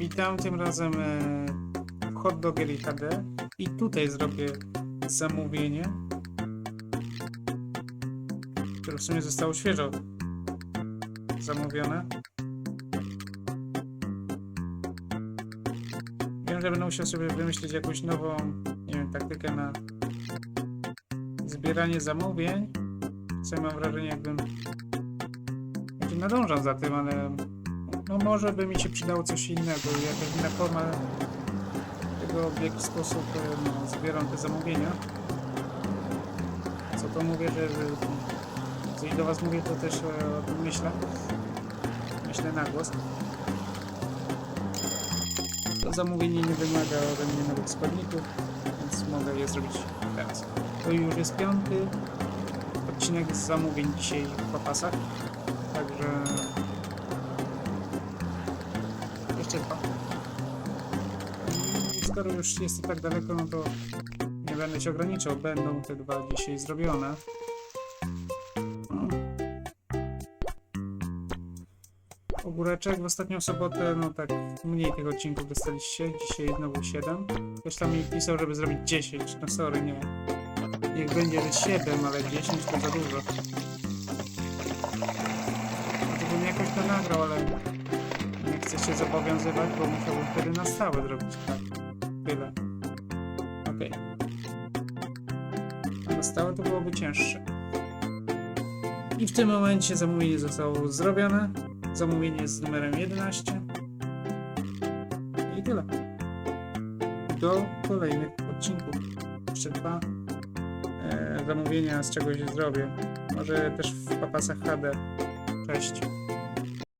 Witam, tym razem e, Hot Doggery HD i tutaj zrobię zamówienie, które w sumie zostało świeżo zamówione. Wiem, że będę musiał sobie wymyślić jakąś nową, nie wiem, taktykę na zbieranie zamówień. Co mam wrażenie, jakbym, jakbym nadążał za tym, ale no może by mi się przydało coś innego, jakaś inna forma tego, w jaki sposób e, no, zbieram te zamówienia. Co to mówię, że, że coś do Was mówię, to też e, o tym myślę. Myślę na głos. To zamówienie nie wymaga ode mnie nowych składników, więc mogę je zrobić teraz. To już jest piąty odcinek z zamówień dzisiaj w papasach, także dwa. I skoro już jest tak daleko, no to nie będę się ograniczał. Będą te dwa dzisiaj zrobione. No. Ogóreczek w ostatnią sobotę, no tak mniej tych odcinków dostaliście. Dzisiaj znowu 7. Ktoś tam mi pisał, żeby zrobić 10. No sorry, nie. Niech będzie, że 7, ale 10 to za dużo. No to bym jakoś to nagrał, ale chcę się zobowiązywać, bo musiałbym wtedy na stałe zrobić tak. Tyle. Okej. A na stałe to byłoby cięższe. I w tym momencie zamówienie zostało zrobione. Zamówienie z numerem 11. I tyle. Do kolejnych odcinków. Jeszcze dwa e, zamówienia z czegoś zrobię. Może też w papasach HD. Cześć.